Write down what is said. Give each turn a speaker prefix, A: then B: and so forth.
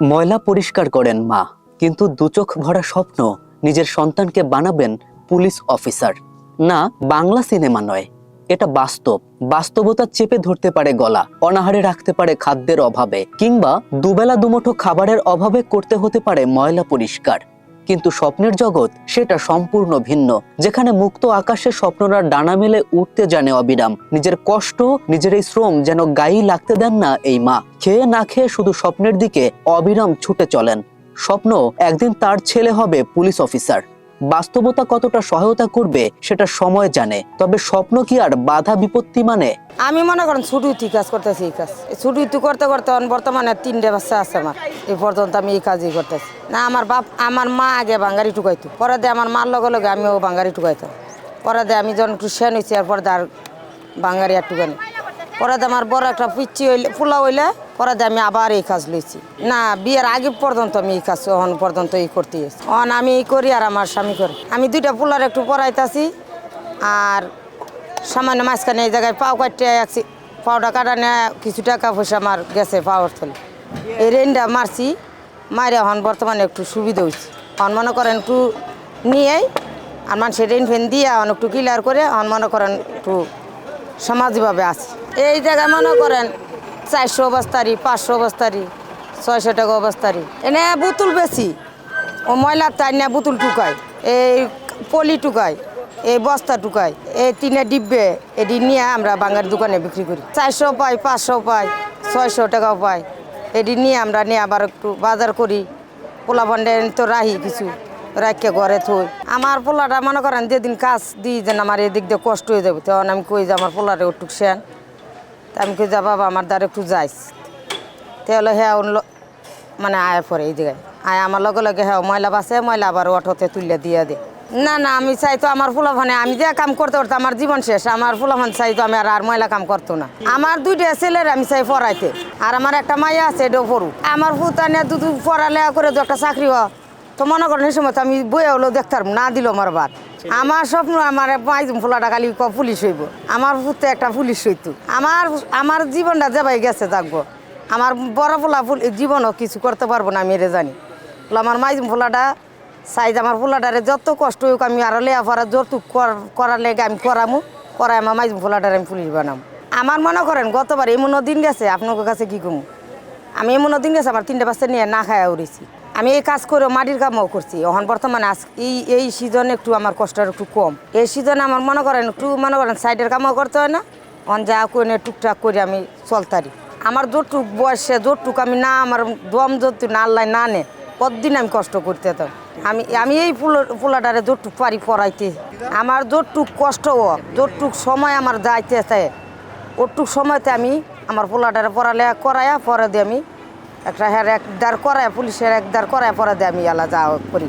A: ময়লা পরিষ্কার করেন মা, কিন্তু দুচোখ ভরা স্বপ্ন নিজের সন্তানকে বানাবেন পুলিশ অফিসার। না, বাংলা সিনেমা নয়। এটা বাস্তব। বাস্তবতা চেপে ধরতে পারে গলা, অনাহারে রাখতে পারে খাদ্যের অভাবে, কিংবা দুবেলা দুমুঠো খাবারের অভাবে করতে হতে পারে ময়লা পরিষ্কার। কিন্তু স্বপ্নের জগৎ সেটা সম্পূর্ণ ভিন্ন, যেখানে মুক্ত আকাশে স্বপ্নরা ডানা মেলে উঠতে জানে অবিরাম। নিজের কষ্ট, নিজের এই শ্রম যেন গায়ে লাগতে দেন না এই মা। খেয়ে না খেয়ে শুধু স্বপ্নের দিকে অবিরাম ছুটে চলেন। স্বপ্ন একদিন তার ছেলে হবে পুলিশ অফিসার। বাস্তবতা কতটা সহায়তা করবে সেটা সময় জানে, তবে স্বপ্ন কি আর বাধা বিপত্তি মানে?
B: আমি মনে করেন ছুটি কাজ করতেছি এই কাজ। ছুটি করতে করতে বর্তমানে তিনটে বাচ্চা আছে আমার। এই পর্যন্ত আমি এই কাজই করতেছি। না, আমার বাপ, আমার মা আগে বাঙ্গারি টুকাইতো পরে দিয়ে আমার মার লগে লগে আমিও বাঙ্গারি টুকাইতাম পরে দিয়ে আমি যখন শেন হয়েছি এরপর আর বাঙ্গারি আর টুকানি পরে আমার বড় একটা পিচ্ছি হইলে, ফুলা হইলে পরে আমি আবার এই কাজ লইছি। না, বিয়ের আগে পর্যন্ত আমি এই কাজ অহন পর্যন্ত এই করতে গেছি অন আমি এই করি আর আমার স্বামী করি। আমি দুইটা ফুলার একটু পড়াইতাছি আর সামান্য মাঝখানে এই জায়গায় পাও কাটতে আছি পাওটা কাটা নেয় কিছু টাকা পয়সা আমার গেছে পাওয়ার তলে এই রেনটা মারছি মারে এখন বর্তমানে একটু সুবিধা হয়েছে এখন মনে করেন একটু নিয়েই আর মানুষের রেন ফেন দিয়ে এখন একটু ক্লিয়ার করে, এখন মনে করেন একটু সামাজিকভাবে আছে। এই জায়গায় মনে করেন চারশো বস্তারি, পাঁচশো বস্তারি, ছয়শো টাকা বস্তারি। এনে বোতল বেশি। ও ময়লার তাই না বোতল টুকায়, এই পলি টুকায়, এই বস্তা টুকায়, এই তিনে ডিব্বে, এটি নিয়ে আমরা বাঙালি দোকানে বিক্রি করি। চারশো পাই, পাঁচশো পাই, ছয়শো টাকাও পাই। এটি নিয়ে আমরা নিয়ে আবার একটু বাজার করি। পোলা ভান্ডে তো রাহি কিছু রাখিয়ে ঘরে থই। আমার পোলাটা মনে করেন যেদিন কাজ দিই, যেন আমার এদিক দিয়ে কষ্ট হয়ে যাবে, তখন আমি কই যে আমার পোলারে একটু সেন। আমি কই, যা বাবা, আমার দ্বারা একটু যাইস। তাহলে হ্যাঁ মানে আয় পরে এই জায়গায় আয় আমার লগে লগে হ্যাঁ ময়লা বাসে ময়লা আবার অটোতে তুলে দিয়ে দে। না না, আমি চাই তো আমার ফুলাফানে, আমি যে কাম করতে করতে আমার জীবন শেষ, আমার ফুলাফান চাই তো আমি আর আর ময়লা কাম করতো না। আমার দুইটা ছেলের আমি চাই পড়াইতে। আর আমার একটা মাইয়া আছে, এটাও পড়ু আমার ফুতানে দুধ পড়ালে করে তো একটা চাকরি হ তো মনে করেন এই সময় তো আমি বইয়ে হলেও দেখতাম না দিল আমার বাদ। আমার স্বপ্ন আমার পাইজুম ফুলাটা খালি ক পুলিশ হইব। আমার ফুতে একটা পুলিশ হইতো। আমার আমার জীবনটা যাবাই গেছে থাকব। আমার বড় ফুলা ফুল জীবনও কিছু করতে পারব না আমি এটা জানি। বলে আমার মাইজুম ফুলাটা সাইজ আমার ফুলাটারে যত কষ্ট হোক আমি আরও লেয়া পড়া যতটুক করার লেগে আমি করামু। করাই আমার মাইজুম ফুলাটারে আমি পুলিশ বানাম। আমার মনে করেন গতবার এমনও দিন গেছে আপনার কাছে কি কমু? আমি এমনও দিন গেছে আমার তিনটে বাচ্চা নিয়ে না খায়া উড়েছি। আমি এই কাজ করে মাটির কামও করছি। এখন বর্তমানে আজ এই এই সিজনে একটু আমার কষ্টটা একটু কম। এই সিজনে আমার মনে করেন, একটু মনে করেন সাইডের কামও করতে হয় না। অন যা করে টুকটাক করে আমি চলতারি। আমার যতটুক বয়সে যতটুক আমি না, আমার দম যত না, আল্লাহ না নে, কতদিন আমি কষ্ট করতে হতাম আমি আমি এই ফুল, ফুলাটারে যতটুক পারি পড়াইতে। আমার যতটুক কষ্ট যতটুক সময় আমার যাইতে চায় ওটুক সময়তে আমি আমার পোলাটারে পড়ালে করাইয়া পরে দিয়ে আমি একটা হ্যার একদার করায় পুলিশের একদার করায় পরে দিয়ে আমি এলা যাওয়া করি।